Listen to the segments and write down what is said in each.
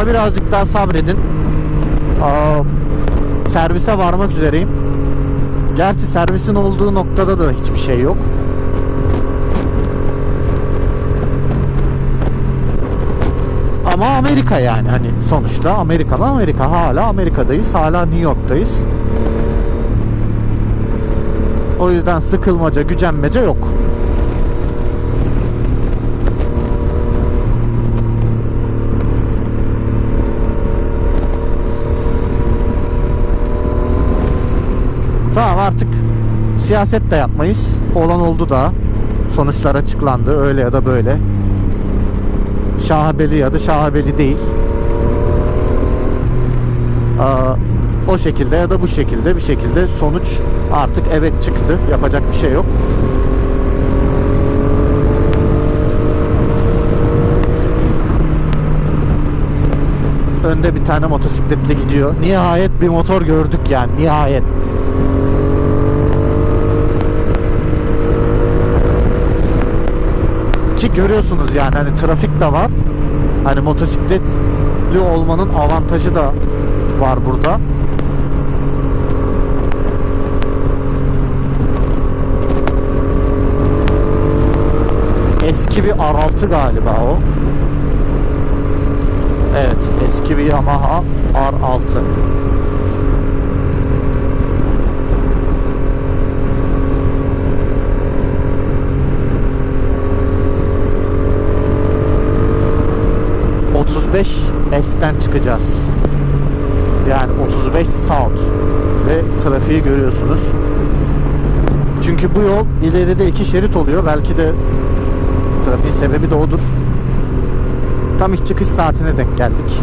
Ama birazcık daha sabredin. Aa, servise varmak üzereyim. Gerçi servisin olduğu noktada da hiçbir şey yok. Ama Amerika yani hani sonuçta Amerika'da Amerika hala Amerika'dayız hala New York'tayız. O yüzden sıkılmaca gücenmece yok. Tamam artık siyaset de yapmayız. Olan oldu da. Sonuçlar açıklandı öyle ya da böyle. Şahabeli ya da şahabeli değil. Aa, o şekilde ya da bu şekilde bir şekilde sonuç artık evet çıktı. Yapacak bir şey yok. Önde bir tane motosikletli gidiyor. Nihayet bir motor gördük yani nihayet. Ki görüyorsunuz yani hani trafik de var. Hani motosikletli olmanın avantajı da var burada. Eski bir R6 galiba o. Evet, eski bir Yamaha R6. S'ten çıkacağız. Yani 35 South ve trafiği görüyorsunuz. Çünkü bu yol ileride iki şerit oluyor. Belki de trafiğin sebebi de odur. Tam iş çıkış saatine denk geldik.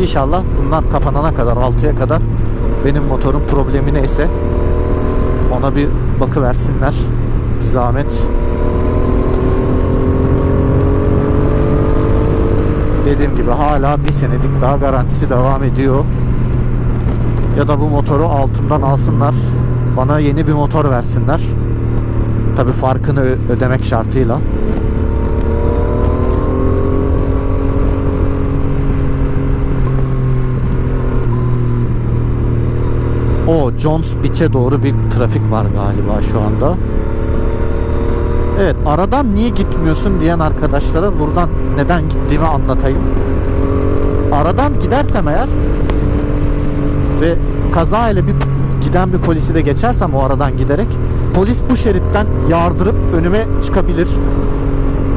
İnşallah bunlar kapanana kadar 6'ya kadar benim motorun problemi neyse ona bir bakıversinler. Bir zahmet. Dediğim gibi hala bir senelik daha garantisi devam ediyor. Ya da bu motoru altımdan alsınlar. Bana yeni bir motor versinler. Tabi farkını ödemek şartıyla. O Jones Beach'e doğru bir trafik var galiba şu anda. Evet aradan niye gitmiyorsun diyen arkadaşlara buradan neden gittiğimi anlatayım. Aradan gidersem eğer ve kaza ile bir giden bir polisi de geçersem o aradan giderek polis bu şeritten yardırıp önüme çıkabilir.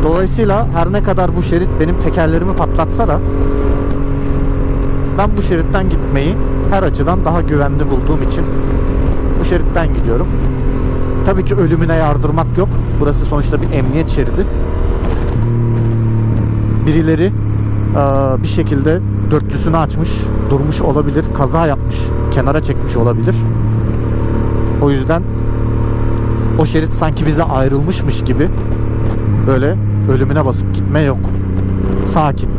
Dolayısıyla her ne kadar bu şerit benim tekerlerimi patlatsa da ben bu şeritten gitmeyi her açıdan daha güvenli bulduğum için bu şeritten gidiyorum. Tabii ki ölümüne yardırmak yok. Burası sonuçta bir emniyet şeridi. Birileri bir şekilde dörtlüsünü açmış, durmuş olabilir, kaza yapmış, kenara çekmiş olabilir. O yüzden o şerit sanki bize ayrılmışmış gibi böyle ölümüne basıp gitme yok. Sakin.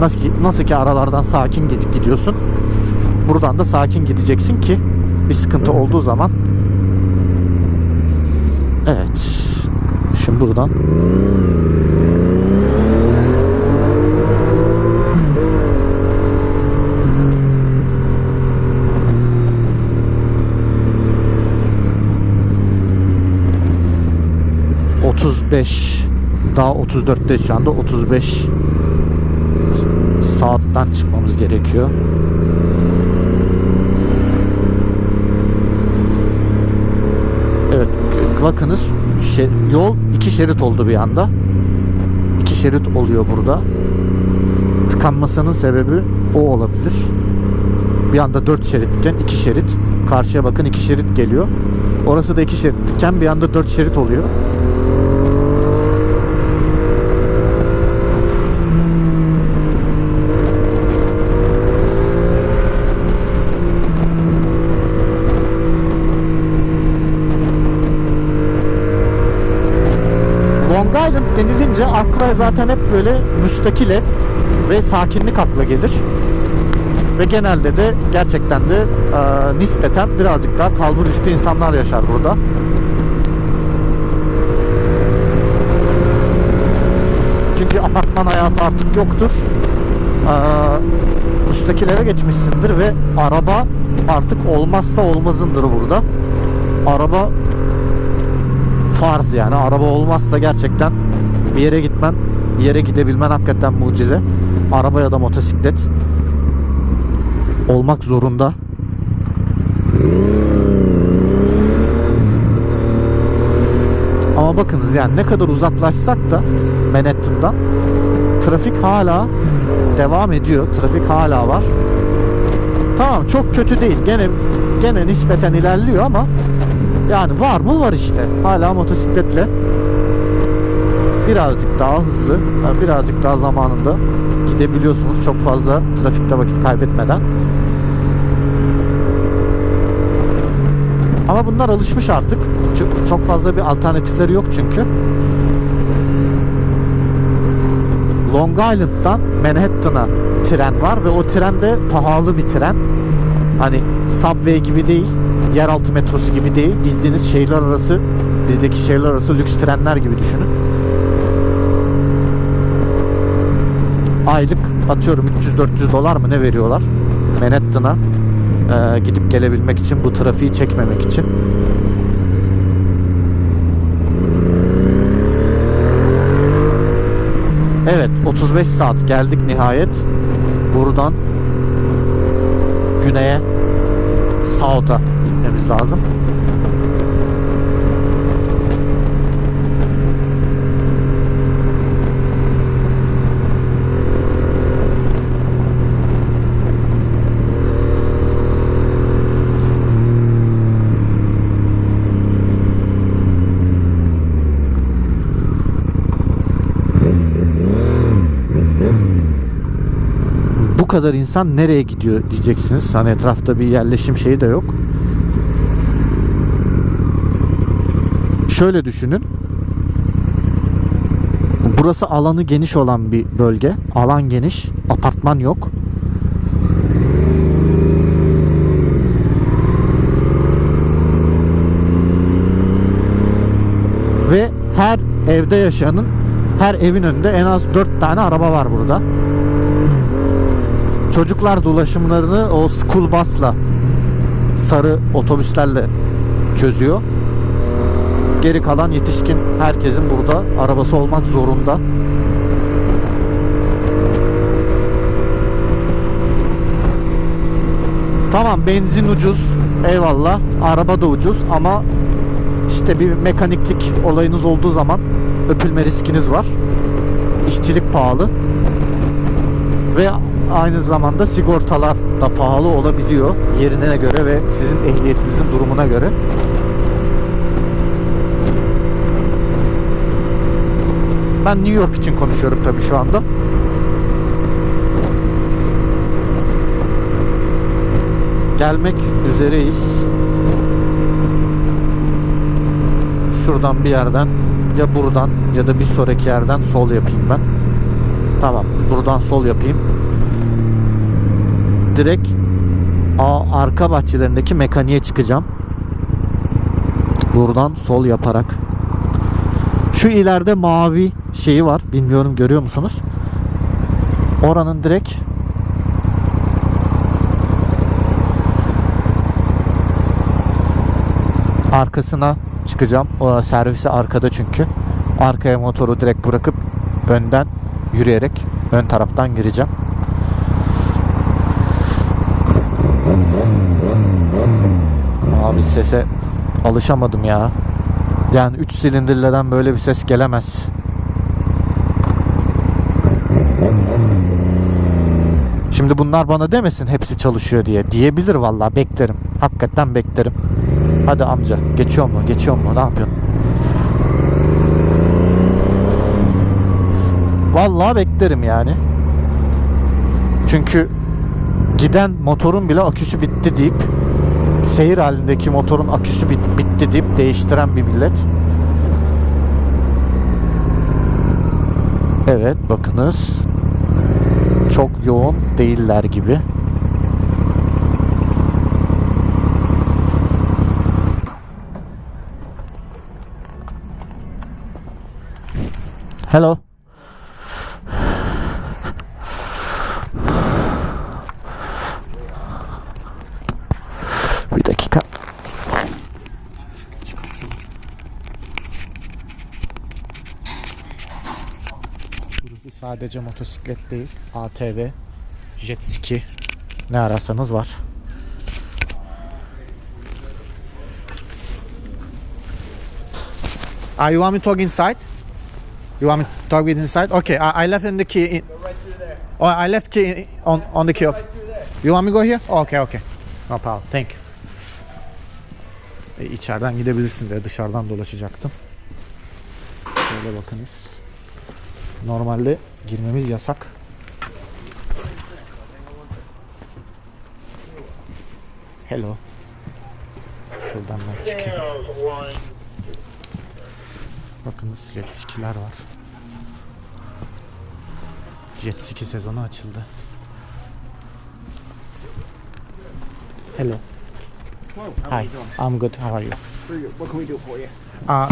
Nasıl ki, nasıl ki aralardan sakin gidip gidiyorsun. Buradan da sakin gideceksin ki bir sıkıntı olduğu zaman Evet. Şimdi buradan ...35... ...daha 34'te şu anda 35... ...saatten çıkmamız gerekiyor. Evet bakınız şey, yol iki şerit oldu bir anda. İki şerit oluyor burada. Tıkanmasının sebebi o olabilir. Bir anda dört şeritken iki şerit. Karşıya bakın iki şerit geliyor. Orası da iki şeritken bir anda dört şerit oluyor. Long Island akla zaten hep böyle müstakil ev ve sakinlik akla gelir. Ve genelde de gerçekten de e, nispeten birazcık daha kalbur üstü insanlar yaşar burada. apartman hayatı artık yoktur. Ee, üsttekilere geçmişsindir ve araba artık olmazsa olmazındır burada. Araba farz yani. Araba olmazsa gerçekten bir yere gitmen, bir yere gidebilmen hakikaten mucize. Araba ya da motosiklet olmak zorunda. Ama bakınız yani ne kadar uzaklaşsak da Manhattan'dan trafik hala devam ediyor. Trafik hala var. Tamam çok kötü değil. Gene gene nispeten ilerliyor ama yani var mı var işte. Hala motosikletle birazcık daha hızlı, yani birazcık daha zamanında gidebiliyorsunuz çok fazla trafikte vakit kaybetmeden. Ama bunlar alışmış artık. Çok fazla bir alternatifleri yok çünkü. Long Island'dan Manhattan'a tren var ve o tren de pahalı bir tren. Hani subway gibi değil, yeraltı metrosu gibi değil. Bildiğiniz şehirler arası, bizdeki şehirler arası lüks trenler gibi düşünün. Aylık atıyorum 300-400 dolar mı ne veriyorlar Manhattan'a e, gidip gelebilmek için bu trafiği çekmemek için. Evet 35 saat geldik nihayet. Buradan güneye South'a gitmemiz lazım. Kadar insan nereye gidiyor diyeceksiniz. Hani etrafta bir yerleşim şeyi de yok. Şöyle düşünün. Burası alanı geniş olan bir bölge. Alan geniş, apartman yok. Ve her evde yaşayanın her evin önünde en az 4 tane araba var burada. Çocuklar dolaşımlarını o school bus'la sarı otobüslerle çözüyor. Geri kalan yetişkin herkesin burada arabası olmak zorunda. Tamam benzin ucuz eyvallah araba da ucuz ama işte bir mekaniklik olayınız olduğu zaman öpülme riskiniz var. İşçilik pahalı. Ve aynı zamanda sigortalar da pahalı olabiliyor yerine göre ve sizin ehliyetinizin durumuna göre. Ben New York için konuşuyorum tabii şu anda. Gelmek üzereyiz. Şuradan bir yerden ya buradan ya da bir sonraki yerden sol yapayım ben. Tamam buradan sol yapayım. Direkt A arka bahçelerindeki mekaniğe çıkacağım. Buradan sol yaparak. Şu ileride mavi şeyi var. Bilmiyorum görüyor musunuz? Oranın direkt arkasına çıkacağım. O servisi arkada çünkü. Arkaya motoru direkt bırakıp önden yürüyerek ön taraftan gireceğim. Sese alışamadım ya. Yani 3 silindirleden böyle bir ses gelemez. Şimdi bunlar bana demesin hepsi çalışıyor diye. Diyebilir vallahi beklerim. Hakikaten beklerim. Hadi amca geçiyor mu? Geçiyor mu? Ne yapıyorsun? Vallahi beklerim yani. Çünkü giden motorun bile aküsü bitti deyip seyir halindeki motorun aküsü bit, bitti deyip değiştiren bir millet. Evet bakınız. Çok yoğun değiller gibi. Hello. Sadece motosiklet değil, ATV, jet ski ne ararsanız var. Ah, you want me to talk inside? You want me to talk with inside? Okay, I, I left in the key. In, oh, I left key in- on on the key. Of, you want me to go here? Okay, okay. No problem. Thank you. E, içeriden gidebilirsin diye dışarıdan dolaşacaktım. Şöyle bakınız. Normalde girmemiz yasak. Hello. Şuradan ben çıkayım. Bakınız jet skiler var. Jet ski sezonu açıldı. Hello. Hi. I'm good. How are you? What can we do for you? Uh,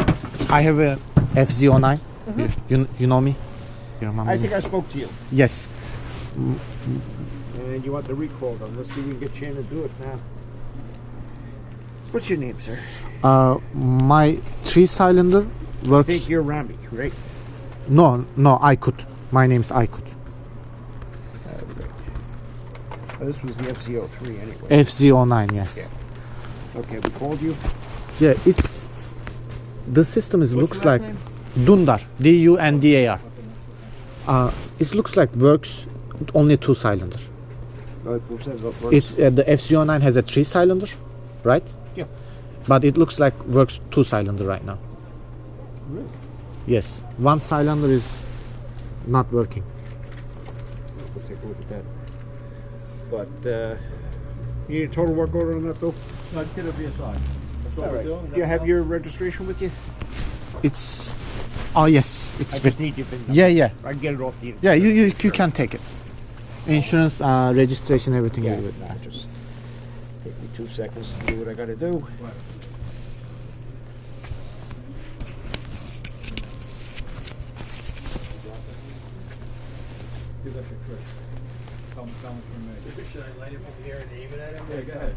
I have a FZ09. You, you, you know me? You remember I me? think I spoke to you. Yes. And you want the recall done. Let's see if we can get you in to do it now. What's your name, sir? Uh, my three cylinder works. Think you're Rambi, right? No, no, Aykut. My name's Aykut. Oh, this was the FZ03 anyway. FZ09, yes. Yeah. Okay, we called you. Yeah, it's the system is What's looks like name? Dundar, D U N D A R. Uh, it looks like works only two cylinder. What's that? What works? It's uh, the FZ09 has a three cylinder, right? Yeah. But it looks like works two cylinder right now. Really? Yes, one cylinder is not working. We'll take a look at that. But uh, you need a total work order on that, though. No, just get a BSI. That's all All we're doing. Do you have your registration with you? It's oh yes, I it's just with need your VIN number. yeah yeah I can get it off the. yeah. You you, you can take it. Insurance, uh, registration, everything Yeah, is with nah, just take me two seconds to do what I gotta do. Give us a trick. Come, come from me. Should I light it from here and aim it at him? Yeah, go ahead.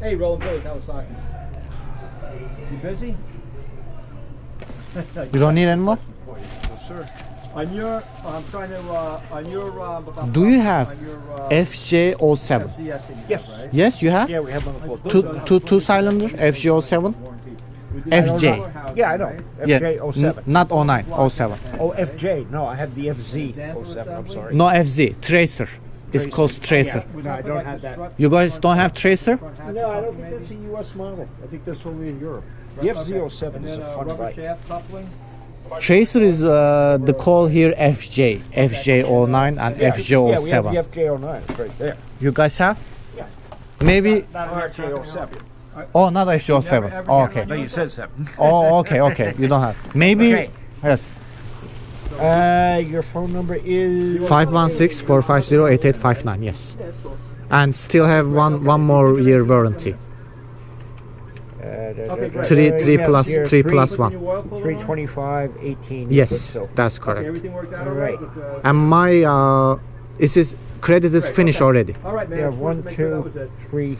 Hey, Roland Billy, that was talking. You busy? You don't need any more. Yes, sir. On your, I'm trying to, uh, on your, um, Do you have your, uh, FJ07? FCS in Yes. right? Yes, you have Yeah, we have one of two two two cylinder FJ07. FJ. Yeah, I know. Yeah, FJ07. N- not 09, 07. Oh, FJ. No, I have the FZ07. I'm sorry. No FZ, Tracer. It's called Tracer. Yeah, no, I don't have that. You guys don't have Tracer? No, I don't think that's a U.S. model. I think that's only in Europe. The FZ07 And is then, a uh, fun rubber bike. Tracer is uh, the call here FJ, FJ09 and Yeah, we have the FJ07. FJ09. It's right there. You guys have? Yeah. Maybe. Not an FJ07. Oh, not FJ07. Oh, okay. No, you said seven. Oh, okay, okay. You don't have. Maybe. Okay. Yes. Uh, your phone number is 516 450 8859. Yes. And still have one one more year warranty. Okay, great. Three Uh, three yes, plus here, three three- plus one. New oil pull on? 325 18. Yes, So, that's Okay, correct. everything worked out all Right. right? with, uh, And my uh, this is credit is Great, finished okay. already. All right, man. we I have just wanted one, to make sure that was two, it. three,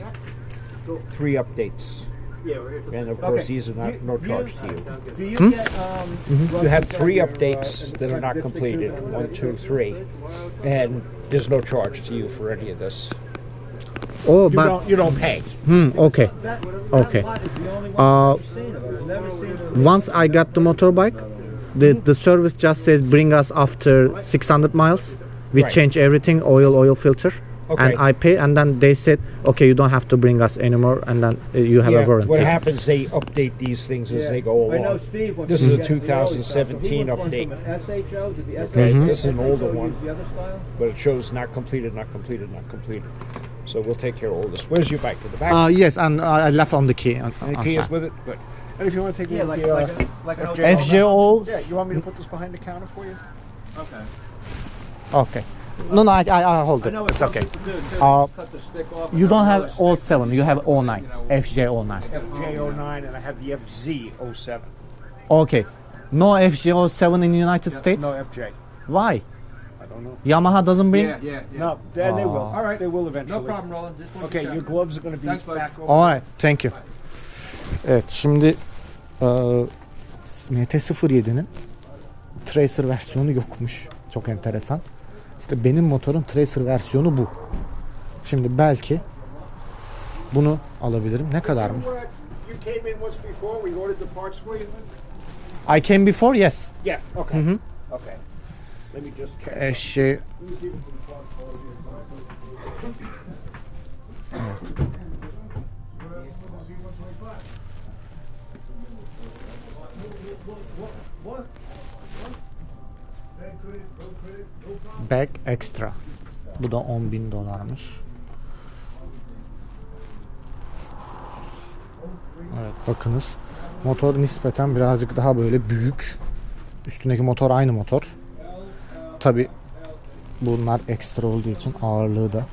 three updates. Yeah, we're here till And of six. course, Okay. these are not no Do charge to you. Do you Hmm? get, um, You have three updates that are not completed. tubes on One, the- two, three. And there's no charge to you for any of this. Oh, You but don't you don't pay. hmm, okay. Okay. that lot is the only one Uh, I've seen of it. I've never seen it. once I got the motorbike, the the service just says bring us after 600 miles. We Right. change everything, oil, oil filter. Okay. and I pay, and then they said, okay, you don't have to bring us anymore, and then uh, you have a yeah, warranty. what happens, they update these things as they go along. I know. Steve. wants This to is a get the old stuff, so he 2017 wants one update. from an SHO to the Okay, SHO. this is an older one. use The other style? But it shows not completed, not completed, not completed. So we'll take care of all this. Where's your bike? To the back? Uh, yes, and I I left on the key. On, Any on keys side. with it? Good. And if you want to take a Yeah, look like, the, like, uh, a, like an FJ. FJO. Yeah, you want me to put this behind the counter for you? Okay. Okay. No, no, I, I, I hold I it. know It's okay. Uh. You don't have all stick. seven. You have all nine. FJ all nine. FJ09 and I have the FZ07. Okay. No FJ 07 in the United States. No FJ. Why? I don't know. Yamaha doesn't bring. Yeah, yeah, yeah. No, then they will. Aw. All right. They will eventually. No problem, Roland. Just Okay, check. your gloves are going to be Thanks, back over. Alright, thank you. Evet, şimdi e, MT-07'nin Tracer versiyonu yokmuş. Çok enteresan. İşte benim motorun Tracer versiyonu bu. Şimdi belki bunu alabilirim. Ne kadar mı? I came before, yes. Yeah. Okay. Mhm. Okay. Let me just catch. Eşi Back extra. Bu da 10 bin dolarmış. Evet bakınız. Motor nispeten birazcık daha böyle büyük. Üstündeki motor aynı motor. Tabi bunlar ekstra olduğu için ağırlığı da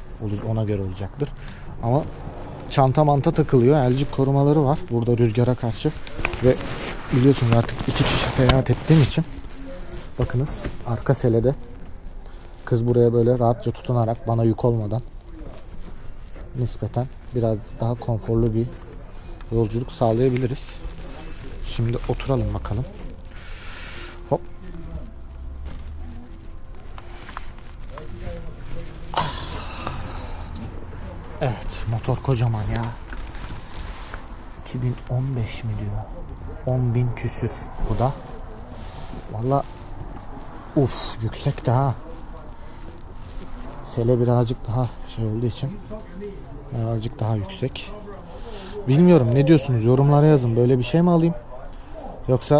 ona göre olacaktır. Ama çanta manta takılıyor. Elcik korumaları var. Burada rüzgara karşı. Ve biliyorsunuz artık iki kişi seyahat ettiğim için bakınız arka selede kız buraya böyle rahatça tutunarak bana yük olmadan nispeten biraz daha konforlu bir yolculuk sağlayabiliriz. Şimdi oturalım bakalım. Hop. Evet motor kocaman ya. 2015 mi diyor. 10 bin küsür bu da. Valla uf yüksek de ha. Sele birazcık daha şey olduğu için birazcık daha yüksek. Bilmiyorum ne diyorsunuz yorumlara yazın böyle bir şey mi alayım yoksa